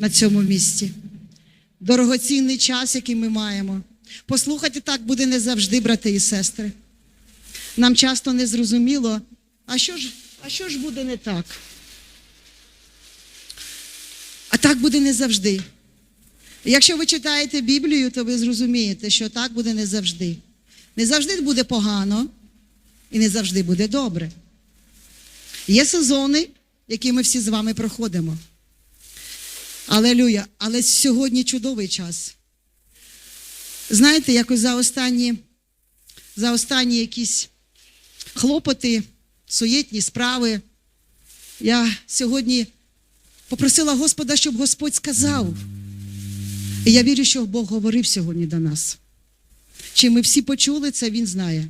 на цьому місці. Дорогоцінний час, який ми маємо. Послухайте, так буде не завжди, брати і сестри. Нам часто не зрозуміло, а що ж, а що ж буде не так? А так буде не завжди. Якщо ви читаєте Біблію, то ви зрозумієте, що так буде не завжди. Не завжди буде погано і не завжди буде добре. Є сезони, які ми всі з вами проходимо. Алелюя! Але сьогодні чудовий час. Знаєте, якось за останні, за останні якісь хлопоти, суєтні справи. Я сьогодні попросила Господа, щоб Господь сказав. І я вірю, що Бог говорив сьогодні до нас. Чи ми всі почули це, Він знає.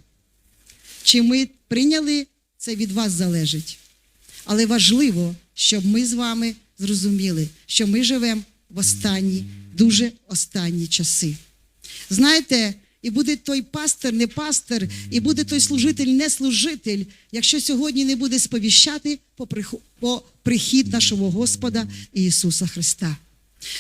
Чи ми прийняли, це від вас залежить. Але важливо, щоб ми з вами зрозуміли, що ми живемо в останні, дуже останні часи. Знаєте, і буде той пастир, не пастир, і буде той служитель, не служитель, якщо сьогодні не буде сповіщати по прихід нашого Господа Ісуса Христа.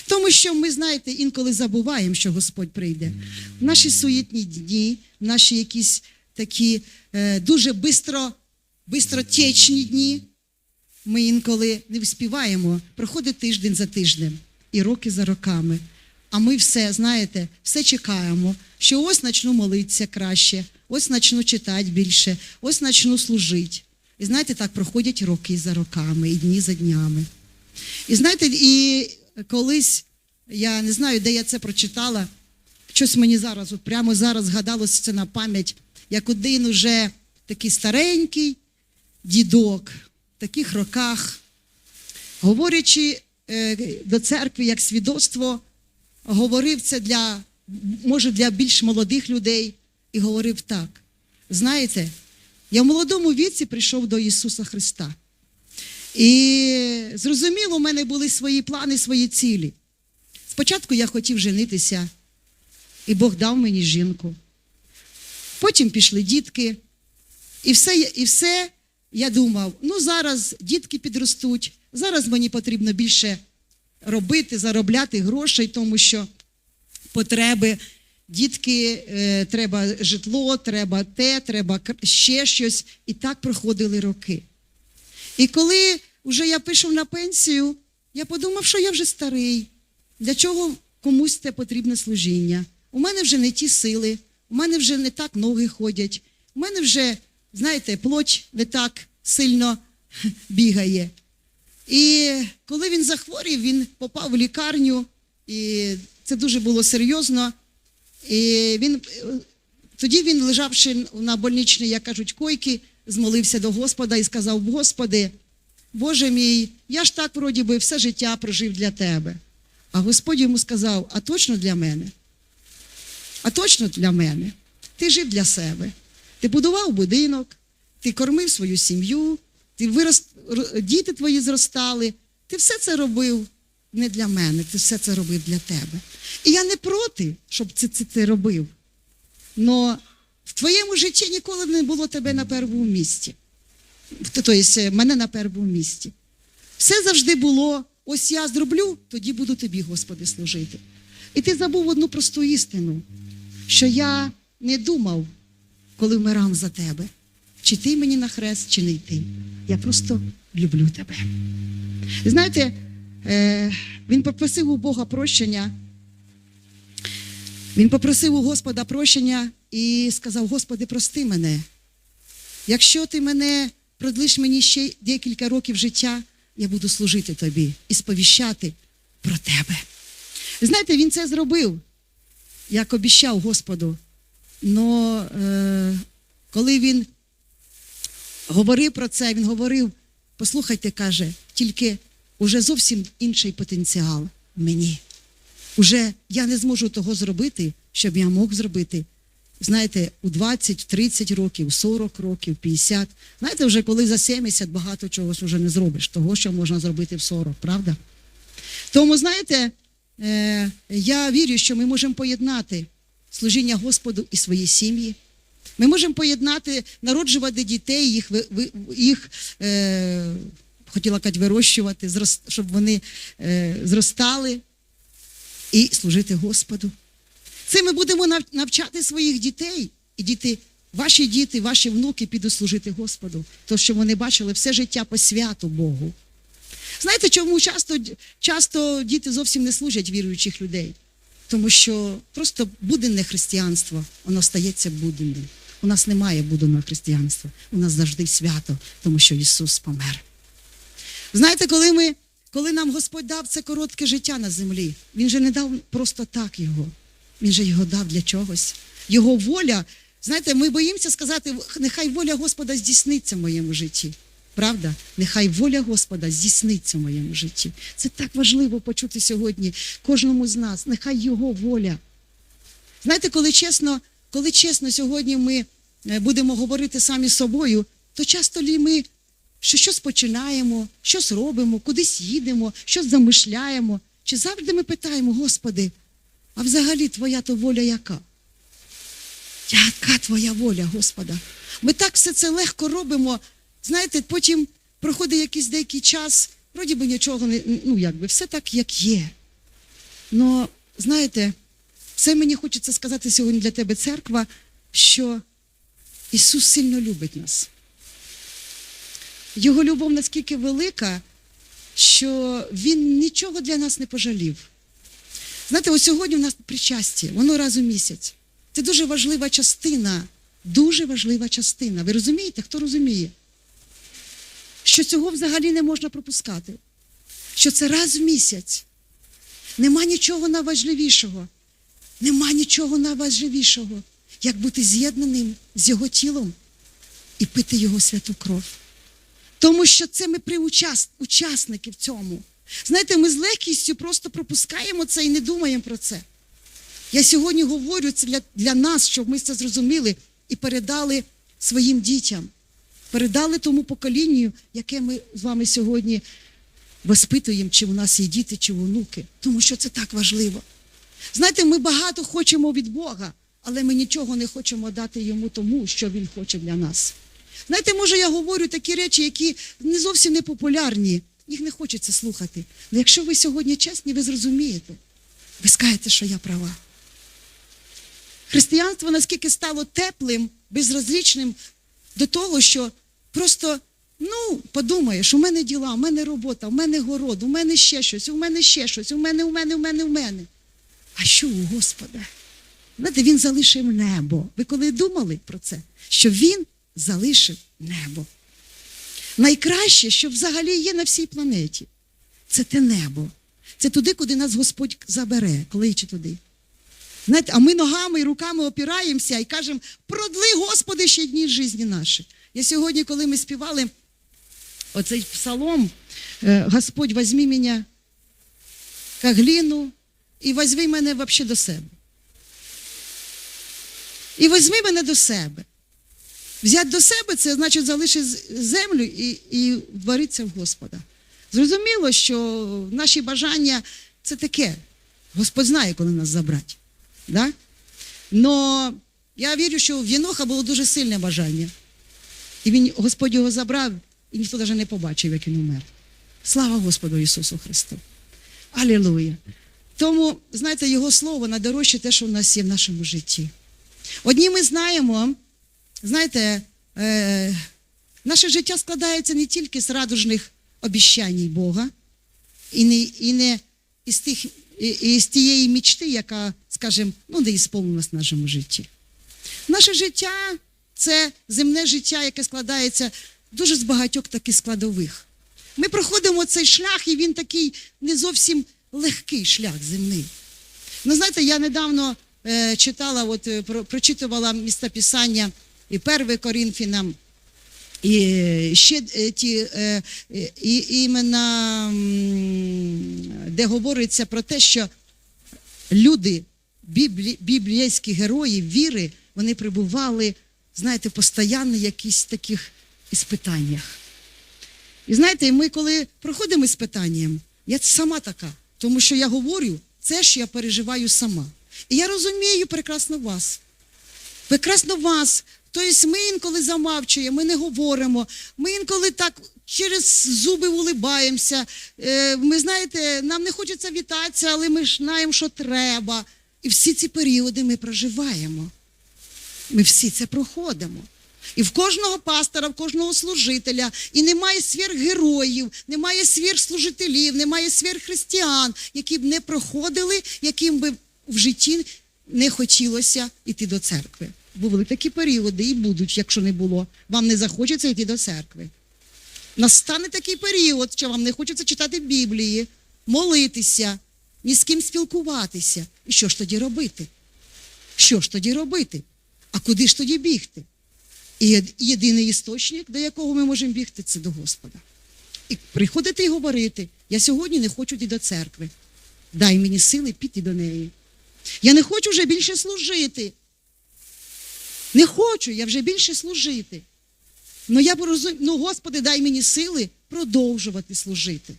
Тому що ми, знаєте, інколи забуваємо, що Господь прийде. В наші суєтні дні, в наші якісь такі е, дуже бистро, бистротечні дні, ми інколи не вспіваємо. Проходить тиждень за тижнем і роки за роками. А ми все, знаєте, все чекаємо, що ось почну молитися краще, ось почну читати більше, ось почну служити. І знаєте, так проходять роки за роками, і дні за днями. І знаєте, і колись, я не знаю, де я це прочитала, щось мені зараз, от прямо зараз згадалося це на пам'ять, як один уже такий старенький дідок таких роках, говорячи е, до церкви як свідоцтво, говорив це для, може, для більш молодих людей, і говорив так: знаєте, я в молодому віці прийшов до Ісуса Христа. І зрозуміло, у мене були свої плани, свої цілі. Спочатку я хотів женитися, і Бог дав мені жінку. Потім пішли дітки, і все, і все я думав: ну зараз дітки підростуть, зараз мені потрібно більше робити, заробляти грошей, тому що потреби. Дітки, е, треба житло, треба те, треба ще щось. І так проходили роки. І коли вже я пішов на пенсію, я подумав, що я вже старий. Для чого комусь це потрібне служіння? У мене вже не ті сили, у мене вже не так ноги ходять, у мене вже, знаєте, плоть не так сильно бігає. І коли він захворів, він попав в лікарню, і це дуже було серйозно. І він, тоді він, лежавши на больничній, як кажуть, койки, змолився до Господа і сказав: Господи, Боже мій, я ж так вроді би все життя прожив для тебе. А Господь йому сказав: а точно для мене? А точно для мене? Ти жив для себе. Ти будував будинок, ти кормив свою сім'ю, ти вирос... діти твої зростали. Ти все це робив не для мене, ти все це робив для тебе. І я не проти, щоб це, це ти робив. Но в твоєму житті ніколи не було тебе на першому місці. Тобто, мене на першому місці. Все завжди було: ось я зроблю, тоді буду тобі, Господи, служити. І ти забув одну просту істину, що я не думав, коли вмирав за тебе, чи ти мені на хрест, чи не йти. Я просто люблю тебе. Знаєте, е, він попросив у Бога прощення. Він попросив у Господа прощення і сказав: Господи, прости мене. Якщо ти мене продлиш мені ще декілька років життя, я буду служити тобі і сповіщати про тебе. Знаєте, він це зробив, як обіщав Господу. Но е, коли він говорив про це, він говорив: послухайте, каже, тільки уже зовсім інший потенціал мені. Уже я не зможу того зробити, щоб я мог зробити. Знаєте, у 20, 30 років, 40 років, 50. Знаєте, вже коли за 70 багато чогось вже не зробиш, того, що можна зробити в 40, правда? Тому, знаєте, е, я вірю, що ми можемо поєднати служіння Господу і свої сім'ї. Ми можемо поєднати, народжувати дітей, їх, їх е, хотіла казати, вирощувати, щоб вони е, зростали і служити Господу. Це ми будемо навчати своїх дітей, і діти, ваші діти, ваші внуки підуть служити Господу, то що вони бачили все життя по святу Богу. Знаєте, чому часто, часто діти зовсім не служать віруючих людей? Тому що просто буденне християнство, воно стається буденним. У нас немає буденного християнства. У нас завжди свято, тому що Ісус помер. Знаєте, коли, ми, коли нам Господь дав це коротке життя на землі, Він же не дав просто так його. Він же його дав для чогось. Його воля, знаєте, ми боїмося сказати, нехай воля Господа здійсниться в моєму житті. Правда? Нехай воля Господа здійсниться в моєму житті. Це так важливо почути сьогодні кожному з нас. Нехай Його воля. Знаєте, коли чесно, коли чесно сьогодні ми е, будемо говорити самі з собою, то часто лі ми що щось починаємо, щось робимо, кудись їдемо, щось замишляємо. Чи завжди ми питаємо, Господи, а взагалі твоя то воля яка? Яка твоя воля, Господа? Ми так все це легко робимо. Знаєте, потім проходить якийсь деякий час, вроді би нічого не, ну якби все так, як є. Но знаєте, це мені хочеться сказати сьогодні для тебе, церква, що Ісус сильно любить нас. Його любов наскільки велика, що Він нічого для нас не пожалів. Знаєте, ось сьогодні у нас причастя, воно раз у місяць. Це дуже важлива частина, дуже важлива частина. Ви розумієте, хто розуміє? Що цього взагалі не можна пропускати. Що це раз в місяць. Нема нічого найважливішого. Нема нічого найважливішого, як бути з'єднаним з його тілом і пити його святу кров. Тому що це ми приучасники в цьому. Знаєте, ми з легкістю просто пропускаємо це і не думаємо про це. Я сьогодні говорю це для, для нас, щоб ми це зрозуміли і передали своїм дітям, передали тому поколінню, яке ми з вами сьогодні воспитуємо, чи у нас є діти, чи онуки. Тому що це так важливо. Знаєте, ми багато хочемо від Бога, але ми нічого не хочемо дати йому тому, що Він хоче для нас. Знаєте, може, я говорю такі речі, які не зовсім не популярні, їх не хочеться слухати. Але якщо ви сьогодні чесні, ви зрозумієте, ви скажете, що я права. Християнство наскільки стало теплим, безразлічним до того, що просто, ну, подумаєш, у мене діла, у мене робота, у мене город, у мене ще щось, у мене ще щось, у мене, у мене, у мене, у мене. А що у Господа? Знаєте, він залишив небо. Ви коли думали про це, що він залишив небо. Найкраще, що взагалі є на всій планеті, це те небо. Це туди, куди нас Господь забере, кличе туди. Знаєте, а ми ногами і руками опираємося і кажемо, продли, Господи, ще дні житті наші. Я сьогодні, коли ми співали оцей псалом, е, Господь, возьми мене як глину і возьми мене взагалі до себе. І возьми мене до себе. Взяти до себе це значить залишити землю і і варитися в Господа. Зрозуміло, що наші бажання це таке. Господь знає, коли нас забрати. Да? Но я вірю, що в Єноха було дуже сильне бажання. І він, Господь його забрав, і ніхто навіть не побачив, як він умер. Слава Господу Ісусу Христу! Алілуя! Тому, знаєте, Його слово найдорожче те, що в нас є в нашому житті. Одні ми знаємо, знаєте, е, наше життя складається не тільки з радужних обіщань Бога, і не, і не із, тих, і, і з тієї мічти, яка, скажімо, ну, не ісполнилась в нашому житті. Наше життя це земне життя, яке складається дуже з багатьох таких складових. Ми проходимо цей шлях, і він такий не зовсім легкий шлях земний. Ну, знаєте, я недавно е, читала, от, е, про, прочитувала містописання і 1 Коринфянам, і ще е, ті, е, і, іменно, м, де говориться про те, що люди, біблі, біблійські герої віри, вони прибували, знаєте, постійно якісь таких іспитаннях. І знаєте, ми коли проходимо іспитанням, я сама така, тому що я говорю це, що я переживаю сама. І я розумію прекрасно вас. Прекрасно вас. Тобто ми інколи замовчуємо, ми не говоримо. Ми інколи так через зуби улибаємося. Е, Ми знаєте, нам не хочеться вітатися, але ми ж знаємо, що треба. І всі ці періоди ми проживаємо. Ми всі це проходимо. І в кожного пастора, в кожного служителя, і немає сверхгероїв, немає сверхслужителів, немає сверххристиян, які б не проходили, яким би в житті не хотілося йти до церкви. Були такі періоди і будуть, якщо не було. Вам не захочеться йти до церкви. Настане такий період, що вам не хочеться читати Біблії, молитися, ні з ким спілкуватися. І що ж тоді робити? Що ж тоді робити? А куди ж тоді бігти? І єдиний істочник, до якого ми можемо бігти, це до Господа. І приходити і говорити: я сьогодні не хочу йти до церкви. Дай мені сили піти до неї. Я не хочу вже більше служити. Не хочу я вже більше служити. Ну я порозум... ну, Господи, дай мені сили продовжувати служити.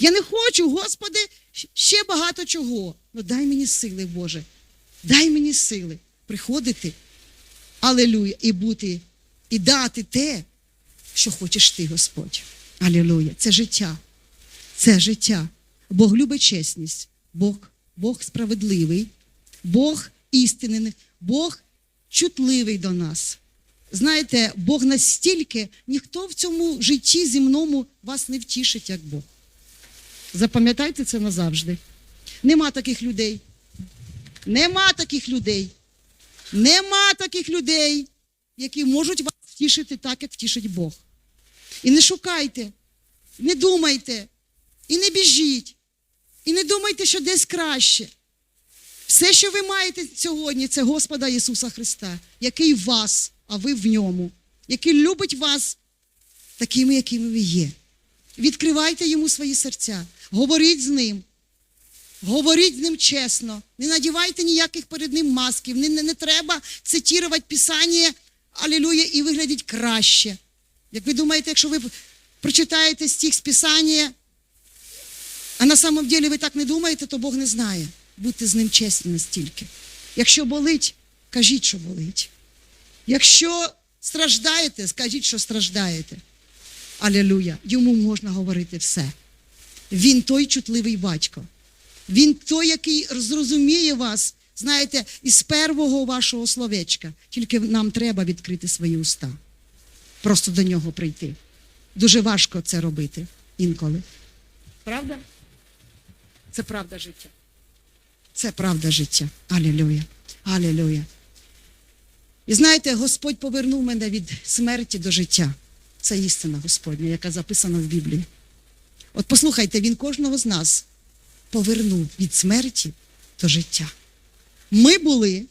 Я не хочу, Господи, ще багато чого. Ну дай мені сили, Боже. Дай мені сили приходити, алелуя, і бути, і дати те, що хочеш ти, Господь. Алілуя. Це життя. Це життя. Бог любить чесність, Бог, Бог справедливий, Бог істинний, Бог чутливий до нас. Знаєте, Бог настільки, ніхто в цьому житті земному вас не втішить, як Бог. Запам'ятайте це назавжди. Нема таких людей. Нема таких людей. Нема таких людей, які можуть вас втішити так, як втішить Бог. І не шукайте, не думайте, і не біжіть, і не думайте, що десь краще. Все, що ви маєте сьогодні, це Господа Ісуса Христа, який в вас, а ви в ньому, який любить вас такими, якими ви є. Відкривайте йому свої серця, говоріть з ним. Говоріть з ним чесно, не надівайте ніяких перед ним масків, не, не, не треба цитувати Писання, алілуя, і виглядіть краще. Як ви думаєте, якщо ви прочитаєте стих з Писання, а на самом деле ви так не думаєте, то Бог не знає. Будьте з ним чесні настільки. Якщо болить, кажіть, що болить. Якщо страждаєте, скажіть, що страждаєте. Алілуя. Йому можна говорити все. Він той чутливий батько. Він той, який зрозуміє вас, знаєте, із первого вашого словечка. Тільки нам треба відкрити свої уста. Просто до нього прийти. Дуже важко це робити інколи. Правда? Це правда життя. Це правда життя. Алілюя. Алілюя. І знаєте, Господь повернув мене від смерті до життя. Це істина Господня, яка записана в Біблії. От послухайте, Він кожного з нас повернув від смерті до життя. Ми були,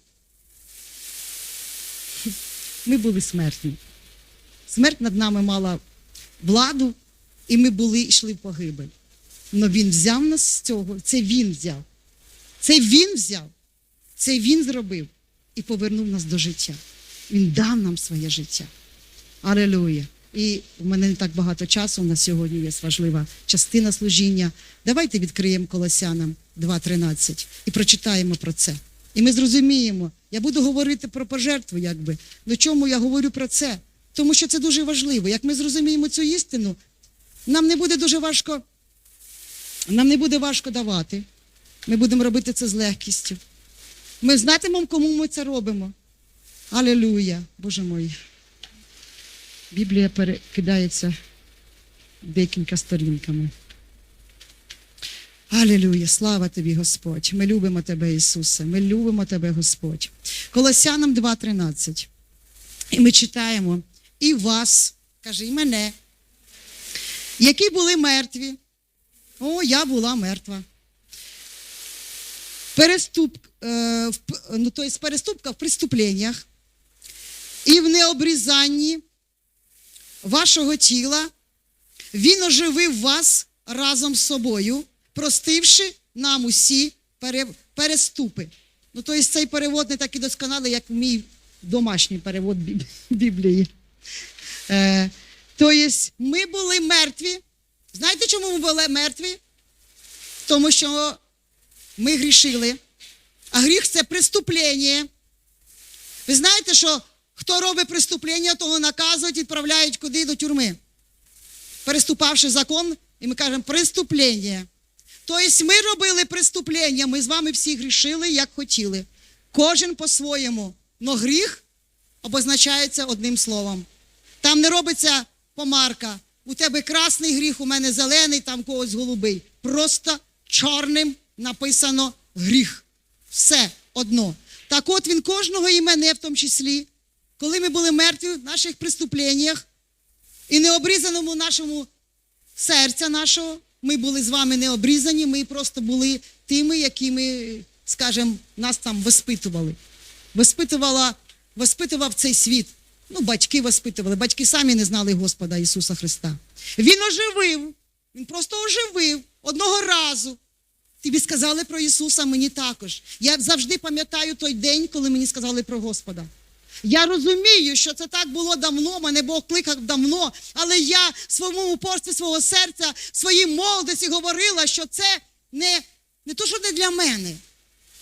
ми були смертні. Смерть над нами мала владу, і ми були йшли в погибель. Але він взяв нас з цього, це він взяв. Це він взяв, це він зробив і повернув нас до життя. Він дав нам своє життя. Алелуя. І в мене не так багато часу. У нас сьогодні є важлива частина служіння. Давайте відкриємо Колосянам 2.13 і прочитаємо про це. І ми зрозуміємо, я буду говорити про пожертву, якби. До чому я говорю про це? Тому що це дуже важливо. Як ми зрозуміємо цю істину, нам не буде дуже важко, нам не буде важко давати. Ми будемо робити це з легкістю. Ми знатимемо, кому ми це робимо. Алілуя, Боже мой. Біблія перекидається декілька сторінками. Алілуя, слава тобі, Господь. Ми любимо тебе, Ісусе. Ми любимо тебе, Господь. Колосянам 2.13. І ми читаємо і вас, каже, і мене, які були мертві. О, я була мертва. Переступ, е, ну, то есть переступка в преступленнях і в необрізанні вашого тіла він оживив вас разом з собою, простивши нам усі переступи. Ну, тобто цей перевод не такий досконалий, як мій домашній перевод Біблії. Е, тобто ми були мертві. Знаєте, чому ми були мертві? Тому що ми грішили. А гріх це преступлення. Ви знаєте, що хто робить преступлення, того наказують відправляють куди до тюрми. переступавши закон, і ми кажемо преступлення. Тобто ми робили преступлення, ми з вами всі грішили, як хотіли. Кожен по-своєму. Но гріх обозначається одним словом. Там не робиться помарка. У тебе красний гріх, у мене зелений, там когось голубий. Просто чорним написано гріх. Все одно. Так от він кожного і мене в тому числі, коли ми були мертві в наших преступленнях і необрізаному нашому серця нашого, ми були з вами не обрізані, ми просто були тими, якими, скажімо, нас там воспитували. Воспитувала, воспитував цей світ. Ну, батьки воспитували, батьки самі не знали Господа Ісуса Христа. Він оживив, він просто оживив одного разу. Тобі сказали про Ісуса, мені також. Я завжди пам'ятаю той день, коли мені сказали про Господа. Я розумію, що це так було давно, мене Бог кликав давно, але я в своєму упорстві свого серця, в своїй молодості говорила, що це не, не то, що не для мене.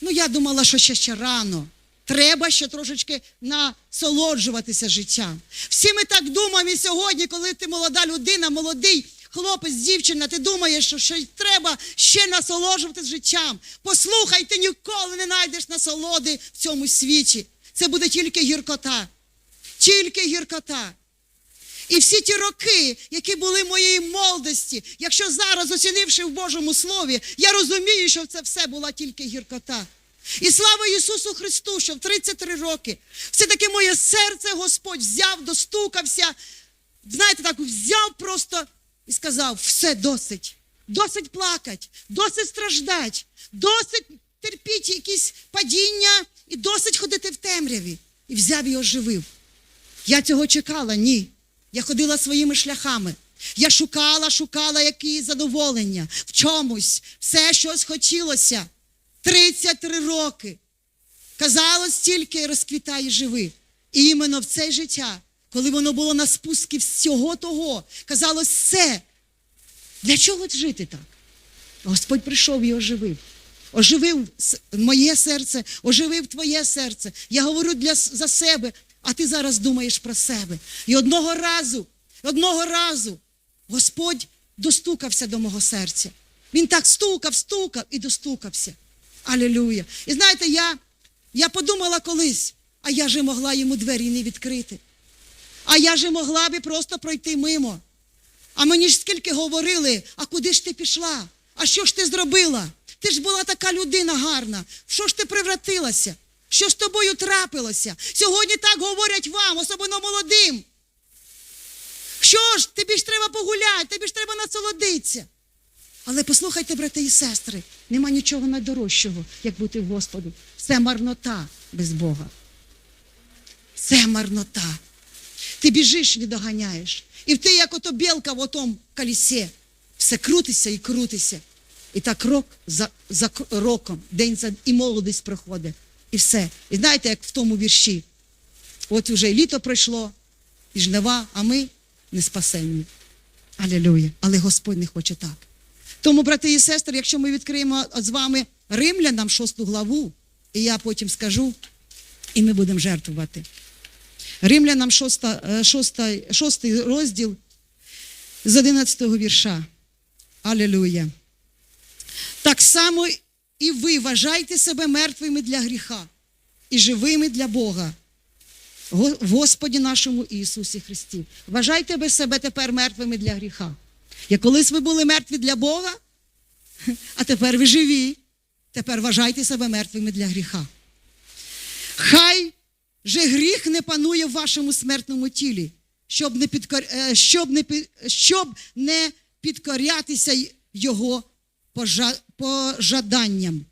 Ну, я думала, що ще ще рано. Треба ще трошечки насолоджуватися життям. Всі ми так думаємо і сьогодні, коли ти молода людина, молодий хлопець, дівчина, ти думаєш, що ще треба ще насолоджуватися життям. Послухай, ти ніколи не знайдеш насолоди в цьому світі. Це буде тільки гіркота. Тільки гіркота. І всі ті роки, які були моїй молодості, якщо зараз, оцінивши в Божому Слові, я розумію, що це все була тільки гіркота. І слава Ісусу Христу, що в 33 роки все-таки моє серце Господь взяв, достукався, знаєте, так взяв просто і сказав: все досить, досить плакати, досить страждати, досить терпіти якісь падіння і досить ходити в темряві. І взяв і оживив. Я цього чекала, ні. Я ходила своїми шляхами. Я шукала, шукала якісь задоволення в чомусь, все щось хотілося. 33 роки. Казалось, тільки розквітай і живи. І іменно в це життя, коли воно було на спуску всього того, казалось, все. Для чого жити так? Господь прийшов і оживив. Оживив моє серце, оживив твоє серце. Я говорю для, за себе, а ти зараз думаєш про себе. І одного разу, одного разу Господь достукався до мого серця. Він так стукав, стукав і достукався. Алілюя. І знаєте, я, я подумала колись, а я же могла йому двері не відкрити. А я же могла би просто пройти мимо. А мені ж скільки говорили, а куди ж ти пішла? А що ж ти зробила? Ти ж була така людина гарна. В що ж ти превратилася? Що з тобою трапилося? Сьогодні так говорять вам, особливо молодим. Що ж, тобі ж треба погуляти, тобі ж треба насолодитися. Але послухайте, брати і сестри, нема нічого найдорожчого, як бути в Господу. Все марнота без Бога. Це марнота. Ти біжиш і доганяєш. І ти, як ото білка в отому колісі, все крутися і крутися. І так рок за, за роком, день за і молодість проходить. І все. І знаєте, як в тому вірші. От вже і літо пройшло, і жнива, а ми не спасенні. Алілюя. Але Господь не хоче так. Тому, брати і сестри, якщо ми відкриємо з вами римлянам шосту главу, і я потім скажу, і ми будемо жертвувати. Римлянам 6, 6, 6 розділ з 11 вірша. Алілюя. Так само і ви вважайте себе мертвими для гріха і живими для Бога. Господі нашому Ісусі Христі. Вважайте себе тепер мертвими для гріха. Як колись ви були мертві для Бога, а тепер ви живі. Тепер вважайте себе мертвими для гріха. Хай же гріх не панує в вашому смертному тілі, щоб не, підкор... е, щоб не, щоб не підкорятися його пожа... пожаданням.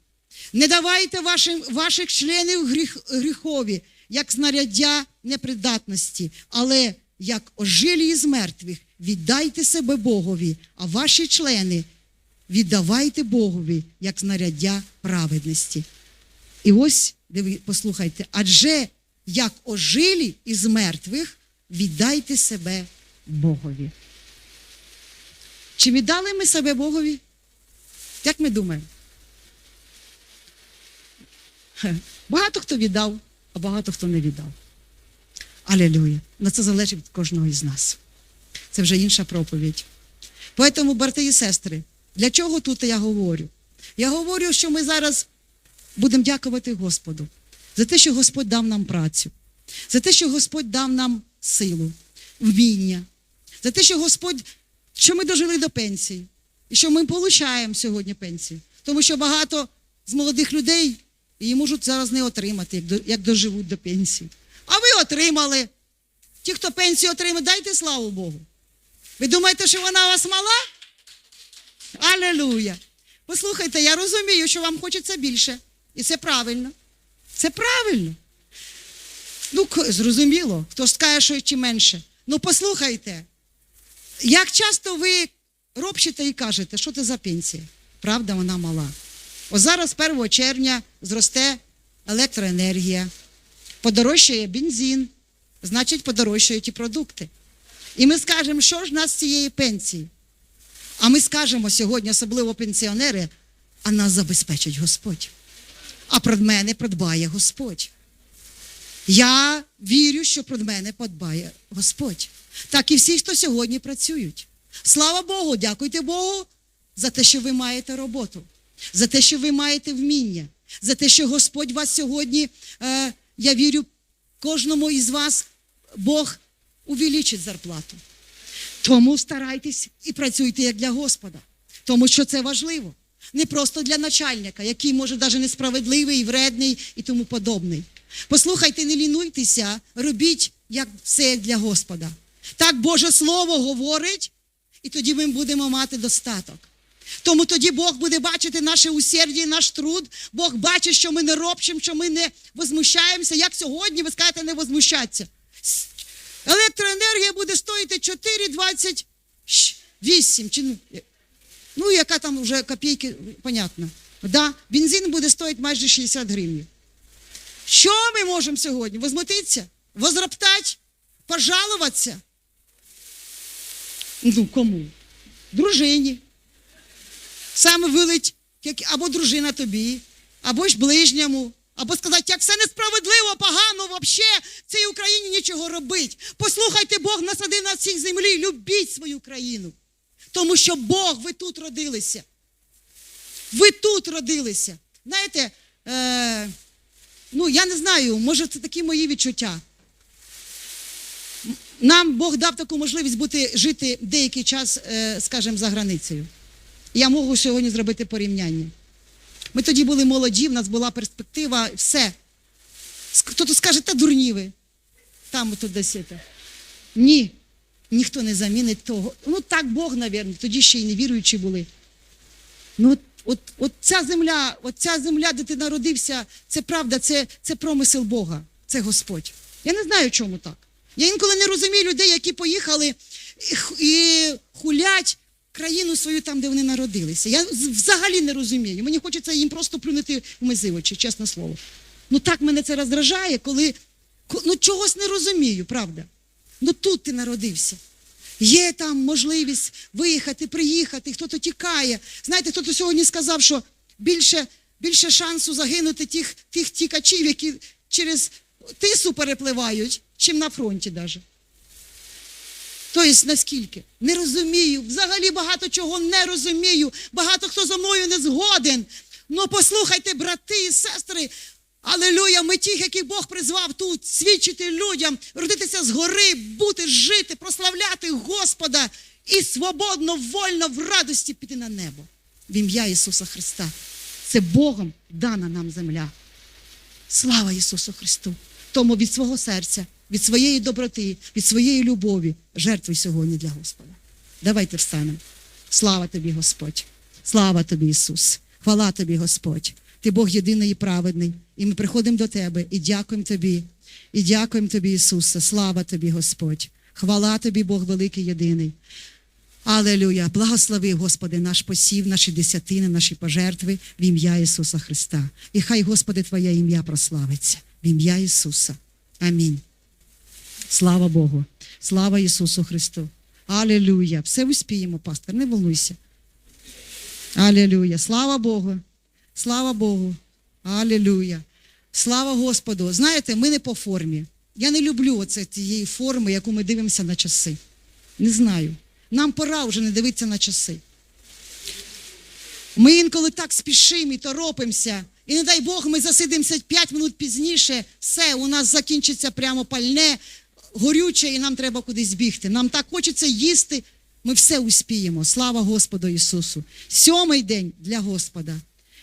Не давайте вашим, ваших членів гріх, гріхові, як знаряддя непридатності, але як ожилі із мертвих, віддайте себе Богові, а ваші члени віддавайте Богові, як знаряддя праведності. І ось, послухайте, адже як ожилі із мертвих, віддайте себе Богові. Чи віддали ми себе Богові? Як ми думаємо? Багато хто віддав, а багато хто не віддав. Алілюя. На це залежить від кожного із нас. Це вже інша проповідь. Поэтому, брати і сестри, для чого тут я говорю? Я говорю, що ми зараз будемо дякувати Господу за те, що Господь дав нам працю, за те, що Господь дав нам силу, вміння, за те, що Господь, що ми дожили до пенсії, і що ми получаємо сьогодні пенсію. Тому що багато з молодих людей її можуть зараз не отримати, як, доживуть до пенсії. А ви отримали. Ті, хто пенсію отримає, дайте славу Богу. Ви думаєте, що вона у вас мала? Алелуя! Послухайте, я розумію, що вам хочеться більше. І це правильно. Це правильно. Ну, зрозуміло, хто ж скаже, що чи менше. Ну, послухайте, як часто ви ропщите і кажете, що це за пенсія? Правда, вона мала. Ось зараз 1 червня зросте електроенергія, подорожчає бензин, значить, подорожчають і продукти. І ми скажемо, що ж в нас з цієї пенсії? А ми скажемо сьогодні, особливо пенсіонери, а нас забезпечить Господь. А про мене подбає Господь. Я вірю, що про мене подбає Господь. Так і всі, хто сьогодні працюють. Слава Богу, дякуйте Богу за те, що ви маєте роботу, за те, що ви маєте вміння, за те, що Господь вас сьогодні, е, я вірю, кожному із вас Бог увеличить зарплату. Тому старайтесь і працюйте як для Господа, тому що це важливо. Не просто для начальника, який може навіть несправедливий, вредний і тому подобний. Послухайте, не лінуйтеся, робіть як все для Господа. Так Боже Слово говорить, і тоді ми будемо мати достаток. Тому тоді Бог буде бачити наше усердя і наш труд. Бог бачить, що ми не робчимо, що ми не возмущаємося. Як сьогодні ви скажете не возмущатися? С- Електроенергія буде стоїти 4,28. Чи, ну, ну, яка там вже копійки, понятно. Да? Бензин буде стоїти майже 60 гривень. Що ми можемо сьогодні? Возмутитися? Возроптати? Пожалуватися? Ну, кому? Дружині. Саме вилить, або дружина тобі, або ж ближньому, або сказати, як все несправедливо, погано, взагалі в цій Україні нічого робить. Послухайте, Бог насадив на цій землі, любіть свою країну. Тому що Бог, ви тут родилися. Ви тут родилися. Знаєте, е, ну я не знаю, може це такі мої відчуття. Нам Бог дав таку можливість бути, жити деякий час, е, скажімо, за границею. Я можу сьогодні зробити порівняння. Ми тоді були молоді, в нас була перспектива, все. Хто-то скаже, та дурні ви. Там тут десь. це». Ні, ніхто не замінить того. Ну так Бог, мабуть, тоді ще й невіруючі були. Ну, от, от, от ця земля, от ця земля, де ти народився, це правда, це, це промисел Бога, це Господь. Я не знаю, чому так. Я інколи не розумію людей, які поїхали і, хулять країну свою там, де вони народилися. Я взагалі не розумію. Мені хочеться їм просто плюнути в мизивочі, чесне слово. Ну так мене це роздражає, коли ну, чогось не розумію, правда. Ну тут ти народився. Є там можливість виїхати, приїхати, хто-то тікає. Знаєте, хто-то сьогодні сказав, що більше, більше шансу загинути тих, тих тікачів, які через тису перепливають, чим на фронті навіть. Тобто, наскільки? Не розумію. Взагалі багато чого не розумію. Багато хто зі мною не згоден. Ну послухайте, брати і сестри. Алелуя, ми тих, яких Бог призвав тут, свідчити людям, родитися згори, бути, жити, прославляти Господа і свободно, вольно, в радості піти на небо. В ім'я Ісуса Христа. Це Богом дана нам земля. Слава Ісусу Христу! Тому від свого серця, від своєї доброти, від своєї любові жертвуй сьогодні для Господа. Давайте встанемо. Слава тобі, Господь! Слава тобі, Ісус! Хвала тобі, Господь! Ти Бог єдиний і праведний. І ми приходимо до Тебе і дякуємо Тобі. І дякуємо Тобі, Ісусе. Слава тобі, Господь! Хвала тобі, Бог великий єдиний. Алелюя! Благослови, Господи, наш посів, наші десятини, наші пожертви в ім'я Ісуса Христа. І хай, Господи, Твоє ім'я прославиться в ім'я Ісуса. Амінь. Слава Богу. Слава Ісусу Христу. Алелюя. Все успіємо, пастор, не волнуйся. Алелюя. Слава Богу. Слава Богу. Алелюя. Слава Господу. Знаєте, ми не по формі. Я не люблю оце тієї форми, яку ми дивимося на часи. Не знаю. Нам пора вже не дивитися на часи. Ми інколи так спішимо і торопимося. І не дай Бог, ми засидимося 5 минут пізніше, все, у нас закінчиться прямо пальне, горюче, і нам треба кудись бігти. Нам так хочеться їсти, ми все успіємо. Слава Господу Ісусу. Сьомий день для Господа.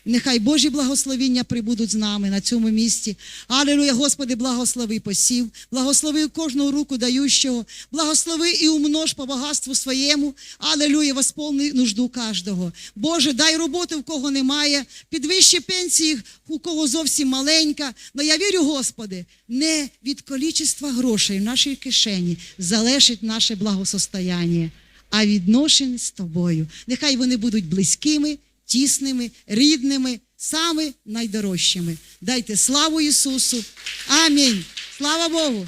Нехай Божі благословіння прибудуть з нами на цьому місці. Алілуя, Господи, благослови посів, благослови кожну руку даючого, благослови і умнож по багатству своєму. Алілуя, восполни нужду кожного. Боже, дай роботи, в кого немає, підвищи пенсії, у кого зовсім маленька. Но я вірю, Господи, не від количества грошей в нашій кишені залежить наше благосостояння, а відношень з тобою. Нехай вони будуть близькими тісними, рідними, саме найдорожчими. Дайте славу Ісусу. Амінь. Слава Богу.